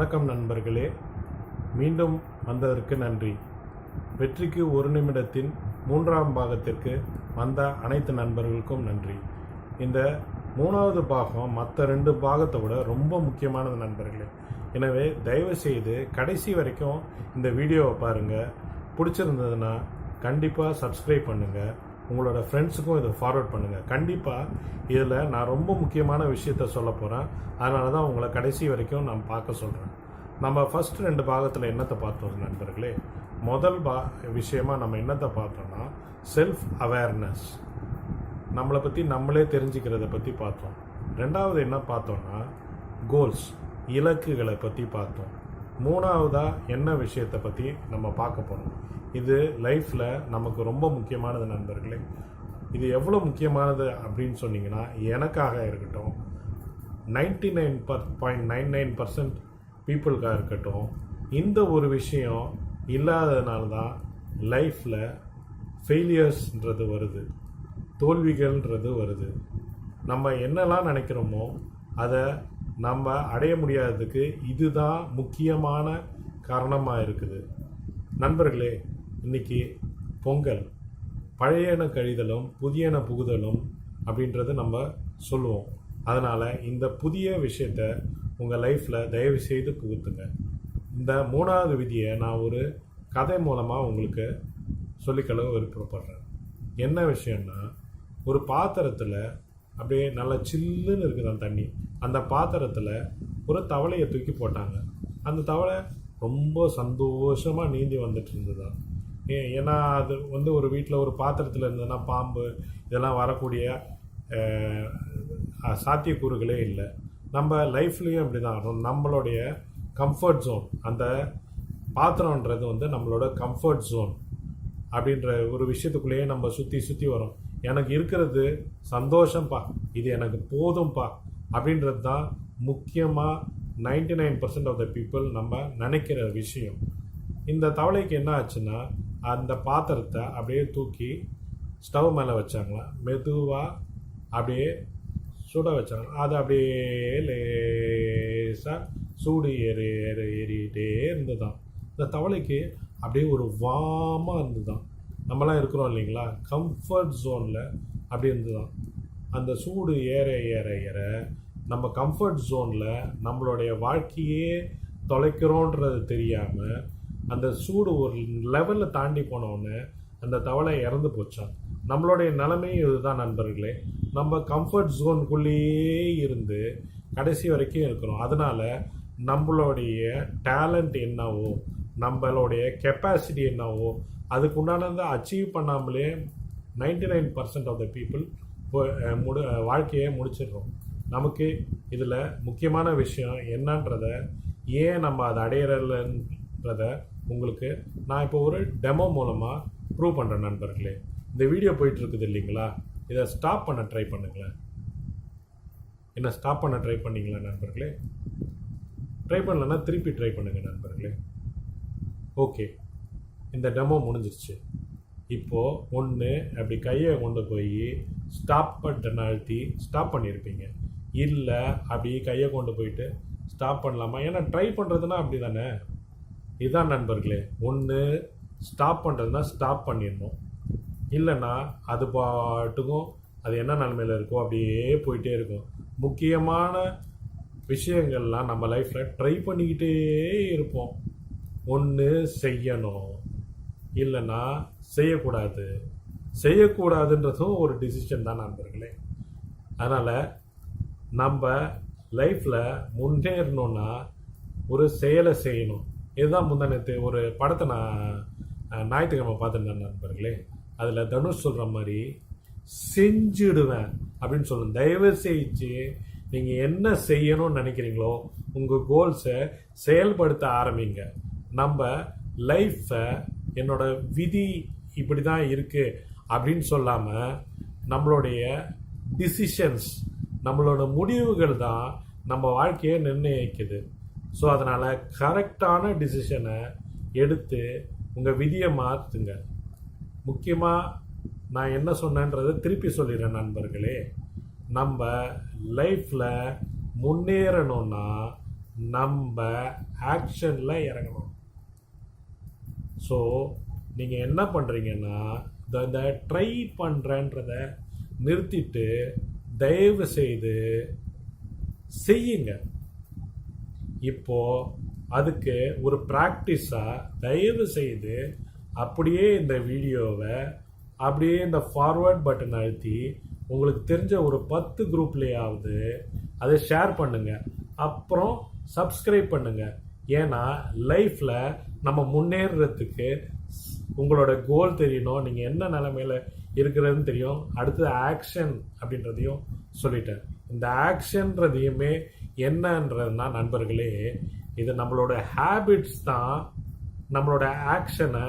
வணக்கம் நண்பர்களே. மீண்டும் வந்ததற்கு நன்றி. வெற்றிக்கு ஒரு நிமிடத்தின் மூன்றாம் பாகத்திற்கு வந்த அனைத்து நண்பர்களுக்கும் நன்றி. இந்த மூணாவது பாகம் மற்ற ரெண்டு பாகத்தை விட ரொம்ப முக்கியமானது நண்பர்களே. எனவே தயவு செய்து கடைசி வரைக்கும் இந்த வீடியோவை பாருங்கள் பிடிச்சிருந்ததுன்னா கண்டிப்பாக சப்ஸ்கிரைப் பண்ணுங்கள் உங்களோட ஃப்ரெண்ட்ஸுக்கும் இதை ஃபார்வர்ட் பண்ணுங்கள் கண்டிப்பாக இதில் நான் ரொம்ப முக்கியமான விஷயத்த சொல்ல போகிறேன் அதனால தான் உங்களை கடைசி வரைக்கும் நான் பார்க்க சொல்கிறேன் நம்ம ஃபர்ஸ்ட் ரெண்டு பாகத்தில் என்னத்தை பார்த்தோம் நண்பர்களே? முதல் பா விஷயமா நம்ம என்னத்தை பார்த்தோம்னா செல்ஃப் அவேர்னஸ் நம்மளை பற்றி நம்மளே தெரிஞ்சுக்கிறத பற்றி பார்த்தோம். ரெண்டாவது என்ன பார்த்தோம்னா கோல்ஸ் இலக்குகளை பற்றி பார்த்தோம். மூணாவதாக என்ன விஷயத்தை பற்றி நம்ம பார்க்க போகிறோம் இது லைஃப்பில் நமக்கு ரொம்ப முக்கியமானது நண்பர்களே. இது எவ்வளோ முக்கியமானது அப்படின்னு சொன்னீங்கன்னா எனக்காக இருக்கட்டும் ninety nine per point nine nine percent பீப்புளுக்காக இருக்கட்டும் இந்த ஒரு விஷயம் இல்லாததுனால தான் லைஃப்பில் ஃபெயிலியர்ஸ்ன்றது வருது. தோல்விகள்ன்றது வருது. நம்ம என்னெல்லாம் நினைக்கிறோமோ அதை நம்ம அடைய முடியாததுக்கு இதுதான் முக்கியமான காரணமாக இருக்குது. நண்பர்களே இன்னைக்கு பொங்கல். பழையன கழிதலும் புதியன புகுதலும் அப்படின்றது நம்ம சொல்லுவோம். அதனால் இந்த புதிய விஷயத்த உங்கள் லைஃப்பில் தயவு செய்து புகுத்துங்க. இந்த மூணாவது விதியை நான் ஒரு கதை மூலமாக உங்களுக்கு சொல்லிக்களவு விருப்பப்படுறேன். என்ன விஷயம்னா ஒரு பாத்திரத்தில் அப்படியே நல்லா சில்லுன்னு இருக்குது அந்த தண்ணி. அந்த பாத்திரத்தில் ஒரு தவளையை தூக்கி போட்டாங்க. அந்த தவளை ரொம்ப சந்தோஷமாக நீந்தி வந்துட்டு இருந்ததா? ஏன்னா அது வந்து ஒரு வீட்டில் ஒரு பாத்திரத்தில் இருந்ததுன்னா பாம்பு இதெல்லாம் வரக்கூடிய சாத்தியக்கூறுகளே இல்லை. நம்ம லைஃப்லேயும் அப்படி தான் நம்மளுடைய கம்ஃபர்ட் ஜோன் அந்த பாத்திரன்றது வந்து நம்மளோட கம்ஃபர்ட் ஜோன் அப்படின்ற ஒரு விஷயத்துக்குள்ளேயே நம்ம சுற்றி சுற்றி வரோம். எனக்கு இருக்கிறது சந்தோஷம்ப்பா இது எனக்கு போதும்ப்பா அப்படின்றது தான் முக்கியமாக ninety nine percent of the people நம்ம நினைக்கிற விஷயம். இந்த தவளைக்கு என்ன ஆச்சுன்னா அந்த பாத்திரத்தை அப்படியே தூக்கி ஸ்டவ் மேலே வச்சாங்களாம் மெதுவாக அப்படியே சுட வச்சாங்க அது அப்படியே லேசாக சூடு ஏறி ஏறி ஏறிட்டே இருந்ததுதான். இந்த தவளைக்கு அப்படியே ஒரு வாமாக இருந்ததுதான். நம்மலாம் இருக்கிறோம் இல்லைங்களா? கம்ஃபர்ட் ஜோனில் அப்படி இருந்ததாம் அந்த சூடு ஏற ஏற ஏற நம்ம கம்ஃபர்ட் ஜோனில் நம்மளுடைய வாழ்க்கையே தொலைக்கிறோன்றது தெரியாமல் அந்த சூடு ஒரு லெவலில் தாண்டி போனோடனே அந்த தவளை இறந்து போச்சான் நம்மளுடைய நிலைமையும் இதுதான் நண்பர்களே. நம்ம கம்ஃபர்ட் ஜோனுக்குள்ளேயே இருந்து கடைசி வரைக்கும் இருக்கிறோம். அதனால் நம்மளுடைய டேலண்ட் என்னவோ நம்மளுடைய கெப்பாசிட்டி என்னவோ அதுக்கு உண்டானதை அச்சீவ் பண்ணாமலே ninety nine percent of the people முடு வாழ்க்கையை முடிச்சிடுறோம். நமக்கு இதில் முக்கியமான விஷயம் என்னன்றத ஏன் நம்ம அதை அடையிறலன்றத உங்களுக்கு நான் இப்போ ஒரு டெமோ மூலமாக ப்ரூவ் பண்ணுறேன் நண்பர்களே. இந்த வீடியோ போயிட்டு இருக்குது இல்லைங்களா? இதை ஸ்டாப் பண்ண ட்ரை பண்ணுங்களேன். என்ன ஸ்டாப் பண்ண ட்ரை பண்ணீங்களா நண்பர்களே? ட்ரை பண்ணலன்னா திருப்பி ட்ரை பண்ணுங்கள் நண்பர்களே. ஓகே. இந்த டெமோ முடிஞ்சிருச்சு. இப்போது ஒன்று அப்படி கையை கொண்டு போய் ஸ்டாப் பட்டன் அழுத்தி ஸ்டாப் பண்ணியிருப்பீங்க இல்லை அப்படி கையை கொண்டு போயிட்டு ஸ்டாப் பண்ணலாமா? ஏன்னா ட்ரை பண்ணுறதுனா அப்படி தானே இதுதான் நண்பர்களே ஒன்று ஸ்டாப் பண்ணுறதுனா ஸ்டாப் பண்ணிடணும். இல்லைன்னா அது பாட்டுக்கும் அது என்ன நன்மையில் இருக்கோ அப்படியே போயிட்டே இருக்கும். முக்கியமான விஷயங்கள்லாம் நம்ம லைஃப்பில் ட்ரை பண்ணிக்கிட்டே இருப்போம். ஒன்று செய்யணும். இல்லைன்னா செய்யக்கூடாது. செய்யக்கூடாதுன்றதும் ஒரு டிசிஷன் தான் நண்பர்களே. அதனால் நம்ம லைஃப்பில் முன்னேறணும்னா ஒரு செயலை செய்யணும். இதுதான் முந்தானத்து ஒரு படத்தை நான் ஞாயிற்றுக்கிழமை பார்த்துருந்தேன் நண்பர்களே. அதில் தனுஷ் சொல்கிற மாதிரி செஞ்சிடுவேன் அப்படின்னு சொல்லணும் தயவு செஞ்சு நீங்கள் என்ன செய்யணும்னு நினைக்கிறீங்களோ உங்கள் கோல்ஸை செயல்படுத்த ஆரம்பிங்க. நம்ம லைஃப்பை என்னோட விதி இப்படி தான் இருக்குது அப்படின்னு சொல்லாமல் நம்மளுடைய டிசிஷன்ஸ் நம்மளோட முடிவுகள் தான் நம்ம வாழ்க்கையை நிர்ணயிக்குது. ஸோ அதனால் கரெக்டான டிசிஷனை எடுத்து உங்கள் விதியை மாற்றுங்க முக்கியமாக நான் என்ன சொன்னேன்றதை திருப்பி சொல்லிடுறேன் நண்பர்களே. நம்ம லைஃப்பில் முன்னேறணும்னா நம்ம ஆக்ஷனில் இறங்கணும். ஸோ நீங்கள் என்ன பண்ணுறீங்கன்னா இந்த- இந்த ட்ரை பண்ணுறன்றத நிறுத்திட்டு தயவு செய்து செய்யுங்க. இப்போது அதுக்கு ஒரு ப்ராக்டிஸாக தயவு செய்து அப்படியே இந்த வீடியோவை அப்படியே இந்த ஃபார்வர்ட் பட்டன் அழுத்தி உங்களுக்கு தெரிஞ்ச ஒரு பத்து குரூப்லேயாவது அதை ஷேர் பண்ணுங்கள் அப்புறம் சப்ஸ்கிரைப் பண்ணுங்கள் ஏன்னா லைஃப்பில் நம்ம முன்னேறதுக்கு உங்களோட கோல் தெரியணும் நீங்கள் என்ன நிலமையில இருக்கிறதுன்னு தெரியும். அடுத்தது ஆக்ஷன் அப்படின்றதையும் சொல்லிட்டேன். இந்த ஆக்ஷன்றதையுமே என்னன்றதுனா நண்பர்களே இது நம்மளோட ஹேபிட்ஸ் தான் நம்மளோட ஆக்ஷனை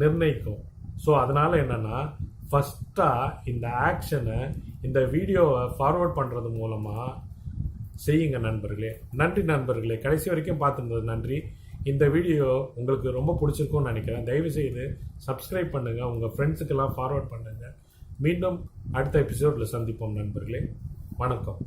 நிர்ணயிக்கும். ஸோ அதனால் என்னென்னா ஃபஸ்ட்டாக இந்த ஆக்ஷனை இந்த வீடியோவை ஃபார்வர்ட் பண்ணுறது மூலமாக செய்யுங்க நண்பர்களே. நன்றி நண்பர்களே. கடைசி வரைக்கும் பார்த்துருந்தது நன்றி. இந்த வீடியோ உங்களுக்கு ரொம்ப பிடிச்சிருக்கும்னு நினைக்கிறேன். தயவு செய்து சப்ஸ்கிரைப் பண்ணுங்கள் உங்கள் ஃப்ரெண்ட்ஸுக்கெல்லாம் ஃபார்வர்ட் பண்ணுங்கள் மீண்டும் அடுத்த எபிசோடில் சந்திப்போம் நண்பர்களே. வணக்கம்.